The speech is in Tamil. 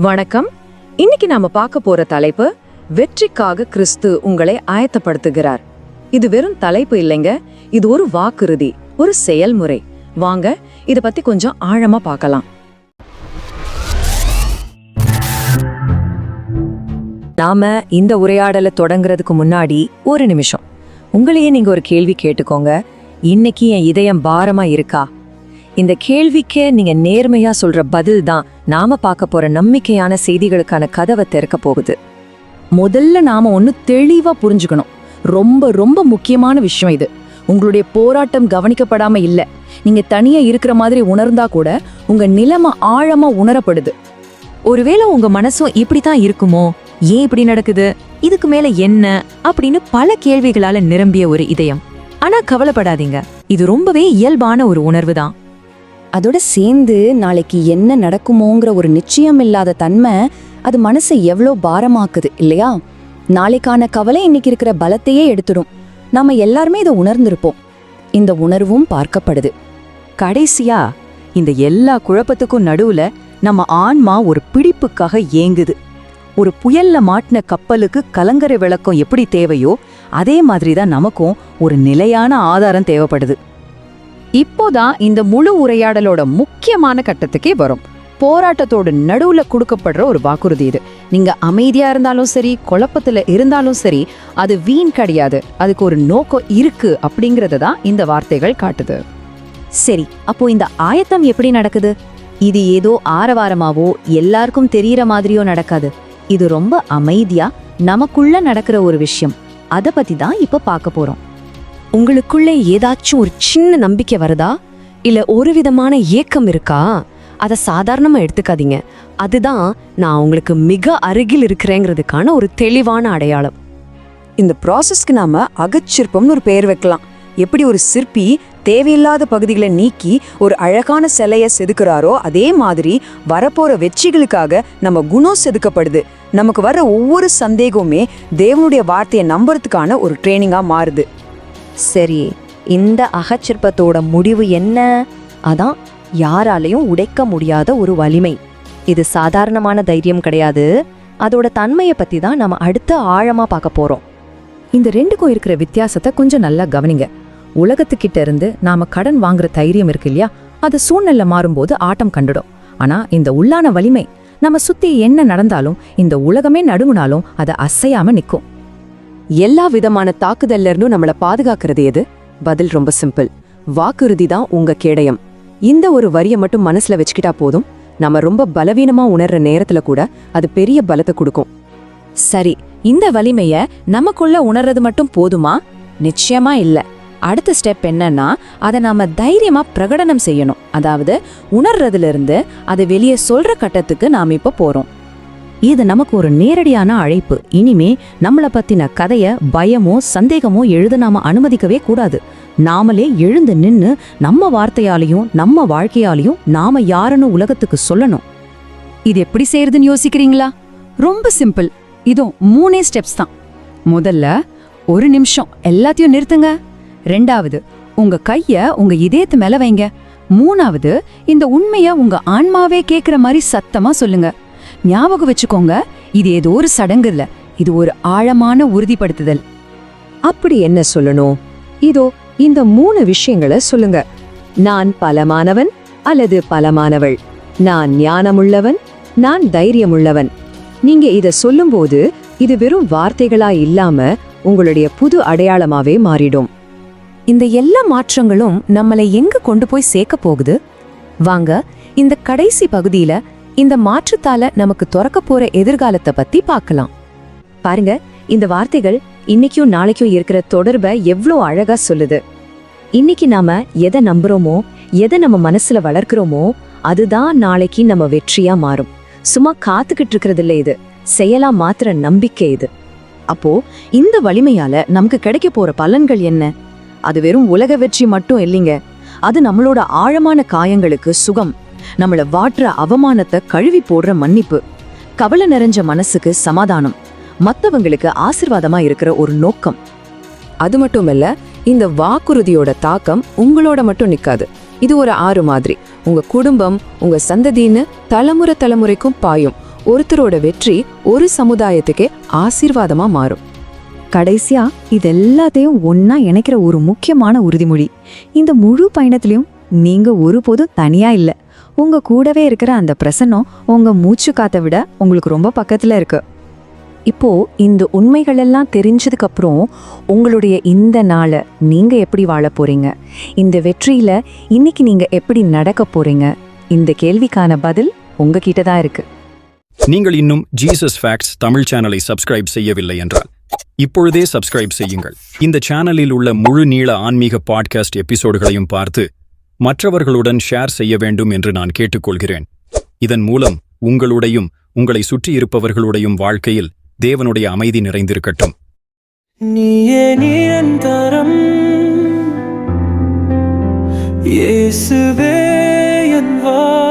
வணக்கம். இன்னைக்கு நாம பார்க்க போற தலைப்பு வெற்றிக்காக கிறிஸ்து உங்களை ஆயத்தப்படுத்துகிறார். இது வெறும் தலைப்பு இல்லைங்க இது ஒரு வாக்குறுதி ஒரு செயல்முறை. வாங்க இத பத்தி கொஞ்சம் ஆழமா பார்க்கலாம். நாம இந்த உரையாடலை தொடங்குறதுக்கு முன்னாடி ஒரு நிமிஷம். உங்களையே நீங்க ஒரு கேள்வி கேட்டுக்கோங்க. இன்னைக்கு என் இதயம் பாரமா இருக்கா? இந்த கேள்விக்கு நீங்க நேர்மையா சொல்ற பதில் தான் நாம பார்க்க போற நம்பிக்கையான செய்திகளுக்கான கதவை திறக்க போகுது. முதல்ல நாம ஒன்னு தெளிவா புரிஞ்சுக்கணும். ரொம்ப ரொம்ப முக்கியமான விஷயம் இது. உங்களுடைய போராட்டம் கவனிக்கப்படாம இல்ல. நீங்க தனியா இருக்கிற மாதிரி உணர்ந்தா கூட உங்க நிலைமை ஆழமா உணரப்படுது. ஒருவேளை உங்க மனசும் இப்படித்தான் இருக்குமோ? ஏன் இப்படி நடக்குது? இதுக்கு மேல என்ன? அப்படின்னு பல கேள்விகளால நிரம்பிய ஒரு இதயம். ஆனா கவலைப்படாதீங்க. இது ரொம்பவே இயல்பான ஒரு உணர்வு தான் அதோட சேர்ந்து நாளைக்கு என்ன நடக்குமோங்கிற ஒரு நிச்சயம் இல்லாத தன்மை அது மனசை எவ்வளோ பாரமாக்குது இல்லையா? நாளைக்கான கவலை இன்னைக்கு இருக்கிற பலத்தையே எடுத்துடும். நாம எல்லாருமே இதை உணர்ந்திருப்போம். இந்த உணர்வும் பார்க்கப்படுது. கடைசியா இந்த எல்லா குழப்பத்துக்கும் நடுவுல நம்ம ஆன்மா ஒரு பிடிப்புக்காக ஏங்குது. ஒரு புயல்ல மாட்டின கப்பலுக்கு கலங்கரை விளக்கம் எப்படி தேவையோ அதே மாதிரி தான் நமக்கும் ஒரு நிலையான ஆதாரம் தேவைப்படுது. இப்போதான் இந்த முழு உரையாடலோட முக்கியமான கட்டத்துக்கே வரும். போராட்டத்தோட நடுவுல கொடுக்கப்படுற ஒரு வாக்குறுதி இது. நீங்க அமைதியா இருந்தாலும் சரி குழப்பத்துல இருந்தாலும் சரி அது வீண் கிடையாது. அதுக்கு ஒரு நோக்கம் இருக்கு அப்படிங்கறத தான் இந்த வார்த்தைகள் காட்டுது. சரி அப்போ இந்த ஆயத்தம் எப்படி நடக்குது? இது ஏதோ ஆரவாரமாவோ எல்லாருக்கும் தெரியற மாதிரியோ நடக்காது. இது ரொம்ப அமைதியா நமக்குள்ள நடக்கிற ஒரு விஷயம். அத பத்தி தான் இப்ப பார்க்க போறோம். உங்களுக்குள்ளே ஏதாச்சும் ஒரு சின்ன நம்பிக்கை வருதா? இல்லை ஒரு விதமான ஏக்கம் இருக்கா? அதை சாதாரணமாக எடுத்துக்காதீங்க. அதுதான் நான் உங்களுக்கு மிக அருகில் இருக்கிறேங்கிறதுக்கான ஒரு தெளிவான அடையாளம். இந்த ப்ராசஸ்க்கு நாம அகச்சிற்பம்னு ஒரு பெயர் வைக்கலாம். எப்படி ஒரு சிற்பி தேவையில்லாத பகுதிகளை நீக்கி ஒரு அழகான சிலையை செதுக்குறாரோ அதே மாதிரி வரப்போற வெற்றிகளுக்காக நம்ம குணம் செதுக்கப்படுது. நமக்கு வர ஒவ்வொரு சந்தேகமுமே தேவனுடைய வார்த்தையை நம்புறதுக்கான ஒரு ட்ரைனிங்காக மாறுது. சரி இந்த அகச்சிற்பத்தோட முடிவு என்ன? அதான் யாராலையும் உடைக்க முடியாத ஒரு வலிமை. இது சாதாரணமான தைரியம் கிடையாது. அதோட தன்மையை பற்றி தான் நம்ம அடுத்து ஆழமாக பார்க்க போகிறோம் இந்த ரெண்டுக்கும் இருக்கிற வித்தியாசத்தை கொஞ்சம் நல்லா கவனிங்க. உலகத்துக்கிட்ட இருந்து நாம் கடன் வாங்குற தைரியம் இருக்கு இல்லையா? அது சூழ்நிலை மாறும்போது ஆட்டம் கண்டுடும். ஆனால் இந்த உள்ளான வலிமை நம்ம சுற்றி என்ன நடந்தாலும் இந்த உலகமே நடுங்கினாலும் அதை அசையாமல் நிற்கும் எல்லா விதமான தாக்குதல்ல இருந்தும் நம்மள பாதுகாக்கிறது எது? பதில் ரொம்ப சிம்பிள். வாக்குறுதி தான் உங்க கேடயம். இந்த ஒரு வரியை மட்டும் மனசுல வச்சுக்கிட்டா போதும். நம்ம ரொம்ப பலவீனமா உணர்ற நேரத்துல கூட அது பெரிய பலத்தை கொடுக்கும். சரி இந்த வலிமைய நமக்குள்ள உணர்றது மட்டும் போதுமா? நிச்சயமா இல்ல. அடுத்த ஸ்டெப் என்னன்னா அதை நாம தைரியமா பிரகடனம் செய்யணும். அதாவது உணர்றதுல இருந்து அதை வெளியே சொல்ற கட்டத்துக்கு நாம இப்ப போறோம். இது நமக்கு ஒரு நேரடியான அழைப்பு. இனிமே நம்மள பத்தின கதைய பயமோ சந்தேகமோ எழுத நாம அனுமதிக்கவே கூடாது. நாமளே எழுந்து நின்னு நம்ம வார்த்தையாலையும் நம்ம வாழ்க்கையாலையும் நாம யாருன்னு உலகத்துக்கு சொல்லணும். இது எப்படி செய்யறதுன்னு யோசிக்கிறீங்களா? ரொம்ப சிம்பிள். இதோ மூணே ஸ்டெப்ஸ் தான். முதல்ல ஒரு நிமிஷம். எல்லாத்தையும் நிறுத்துங்க. ரெண்டாவது உங்க கைய உங்க இதயத்து மேல வைங்க. மூணாவது இந்த உண்மைய உங்க ஆன்மாவே கேக்குற மாதிரி சத்தமா சொல்லுங்க. ஞாபகம் வச்சுக்கோங்க இது ஏதோ ஒரு சடங்கு இல்ல. இது ஒரு ஆழமான உறுதிப்படுத்துதல். அப்படி என்ன சொல்லணும்? இதோ இந்த மூணு விஷயங்களை சொல்லுங்க. நான் பலமானவன் அல்லது பலமானவள்? நான் ஞானமுள்ளவன் நான் தைரியமுள்ளவன்? நீங்க இத சொல்லும்போது இது வெறும் வார்த்தைகளா இல்லாம உங்களுடைய புது அடையாளமாவே மாறிடும். இந்த எல்லா மாற்றங்களும் நம்மளை எங்க கொண்டு போய் சேர்க்க போகுது? வாங்க இந்த கடைசி பகுதியில இந்த மாற்றத்தால நமக்கு துறக்க போற எதிர்காலத்தை பத்தி பார்க்கலாம். பாருங்க இந்த வார்த்தைகள் இன்னைக்கும் நாளைக்கும் இருக்கிற தொடர்பை எவ்வளோ அழகா சொல்லுது. இன்னைக்கு நாம எதை நம்புறோமோ எதை நம்ம மனசுல வளர்க்கிறோமோ அதுதான் நாளைக்கு நம்ம வெற்றியா மாறும். சும்மா காத்துக்கிட்டு இருக்கிறது இல்ல இது. செயலா மாத்திர நம்பிக்கை இது. அப்போ இந்த வலிமையால நமக்கு கிடைக்க போற பலன்கள் என்ன? அது வெறும் உலக வெற்றி மட்டும் இல்லைங்க. அது நம்மளோட ஆழமான காயங்களுக்கு சுகம். நம்மள வாட்டுற அவமானத்தை கழுவி போடுற மன்னிப்பு. கவலை நிறைஞ்ச மனசுக்கு சமாதானம். மத்தவங்களுக்கு ஆசிர்வாதமா இருக்கிற ஒரு நோக்கம். அது மட்டும் இல்ல இந்த வாக்குறுதியோட தாக்கம் உங்களோட மட்டும் நிக்காது. இது ஒரு ஆறு மாதிரி. உங்க குடும்பம் உங்க சந்ததின்னு தலைமுறை தலைமுறைக்கும் பாயும். ஒருத்தரோட வெற்றி ஒரு சமுதாயத்துக்கே ஆசீர்வாதமா மாறும். கடைசியா இது எல்லாத்தையும் ஒன்னா இணைக்கிற ஒரு முக்கியமான உறுதிமொழி. இந்த முழு பயணத்திலையும் நீங்க ஒருபோதும் தனியா இல்ல. உங்க கூடவே இருக்கிற அந்த பிரசன்னம் உங்க மூச்சு காத்தை விட உங்களுக்கு ரொம்ப பக்கத்துல இருக்கு. இப்போ இந்த உண்மைகள் எல்லாம் தெரிஞ்சதுக்கு அப்புறம் உங்களுடைய இந்த நாளை நீங்க எப்படி வாழ போறீங்க? இந்த வெற்றியில இன்னைக்கு நீங்க எப்படி நடக்க போறீங்க? இந்த கேள்விக்கான பதில் உங்ககிட்ட தான் இருக்கு. நீங்கள் இன்னும் ஜீசஸ் ஃபேக்ட்ஸ் தமிழ் சேனலை சப்ஸ்கிரைப் செய்யவில்லை என்றால் இப்பொழுதே சப்ஸ்கிரைப் செய்யுங்கள். இந்த சேனலில் உள்ள முழு நீள ஆன்மீக பாட்காஸ்ட் எபிசோடுகளையும் பார்த்து மற்றவர்களுடன் ஷேர் செய்ய வேண்டும் என்று நான் கேட்டுக்கொள்கிறேன். இதன் மூலம் உங்களுடையும் உங்களை சுற்றியிருப்பவர்களுடையும் வாழ்க்கையில் தேவனுடைய அமைதி நிறைந்திருக்கட்டும். நீயே நிரந்தரம். இயேசுவே என் வா